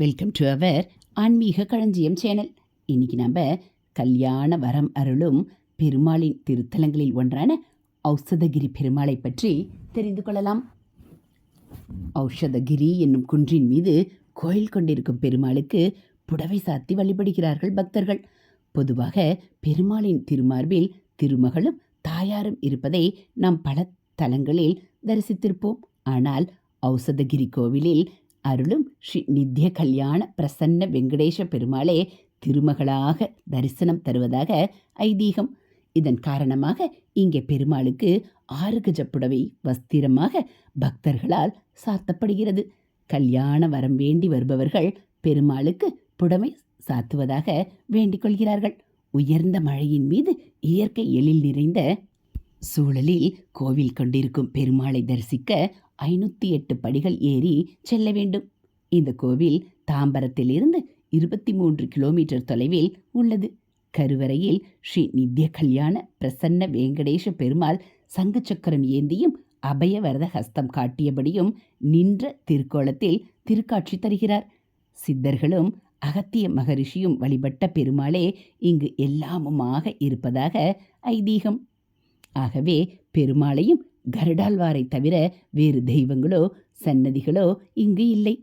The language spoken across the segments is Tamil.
வெல்கம் டு அவர் ஆன்மீக களஞ்சியம் சேனல் இன்னைக்கு நம்ம கல்யாண வரம் அருளும் பெருமாளின் திருத்தலங்களில் ஒன்றான ஔஷதகிரி பெருமாளை பற்றி தெரிந்து கொள்ளலாம். ஔஷதகிரி என்னும் குன்றின் மீது கோயில் கொண்டிருக்கும் பெருமாளுக்கு புடவை சாத்தி வழிபடுகிறார்கள் பக்தர்கள். பொதுவாக பெருமாளின் திருமார்பில் திருமகளும் தாயாரும் இருப்பதை நாம் பல தலங்களில் தரிசித்திருப்போம். ஆனால் ஔசதகிரி கோவிலில் அருளும் ஸ்ரீ நித்ய கல்யாண பிரசன்ன வெங்கடேஷ பெருமாளே திருமகளாக தரிசனம் தருவதாக ஐதீகம். இதன் காரணமாக இங்கே பெருமாளுக்கு ஆறு கஜ புடவை வஸ்திரமாக பக்தர்களால் சாத்தப்படுகிறது. கல்யாண வரம் வேண்டி வருபவர்கள் பெருமாளுக்கு புடவை சாத்துவதாக வேண்டிக் கொள்கிறார்கள். உயர்ந்த மழையின் மீது இயற்கை எழில் நிறைந்த சூழலில் கோவில் கொண்டிருக்கும் பெருமாளை தரிசிக்க ஐநூற்றி எட்டு படிகள் ஏறி செல்ல வேண்டும். இந்த கோவில் தாம்பரத்திலிருந்து இருபத்தி மூன்று கிலோமீட்டர் தொலைவில் உள்ளது. கருவறையில் ஸ்ரீ நித்ய கல்யாண பிரசன்ன வெங்கடேஷ பெருமாள் சங்கு சக்கரம் ஏந்தியும் அபயவரத ஹஸ்தம் காட்டியபடியும் நின்ற திருக்கோலத்தில் திருக்காட்சி தருகிறார். சித்தர்களும் அகத்திய மகரிஷியும் வழிபட்ட பெருமாளே இங்கு எல்லாமுமாக இருப்பதாக ஐதீகம். ஆகவே பெருமாளையும் கருடாழ்வாரை தவிர வேறு தெய்வங்களோ சன்னதிகளோ இங்கு இல்லை.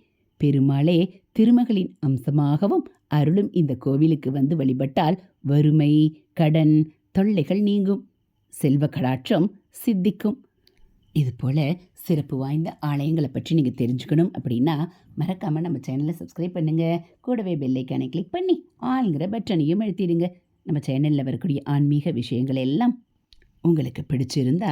பெருமாளே திருமகளின் அம்சமாகவும் அருளும் இந்த கோவிலுக்கு வந்து வழிபட்டால் வறுமை கடன் தொல்லைகள் நீங்கும். செல்வ கடாற்றம் சித்திக்கும். இதுபோல் சிறப்பு வாய்ந்த ஆலயங்களை பற்றி நீங்கள் தெரிஞ்சுக்கணும் அப்படின்னா மறக்காமல் நம்ம சேனலை சப்ஸ்கிரைப் பண்ணுங்கள் கூடவே பெல்லைக்கானை கிளிக் பண்ணி ஆளுங்கிற பட்டனையும் எழுத்திடுங்க நம்ம சேனலில் வரக்கூடிய ஆன்மீக விஷயங்கள் எல்லாம் உங்களுக்கு பிடிச்சிருந்தா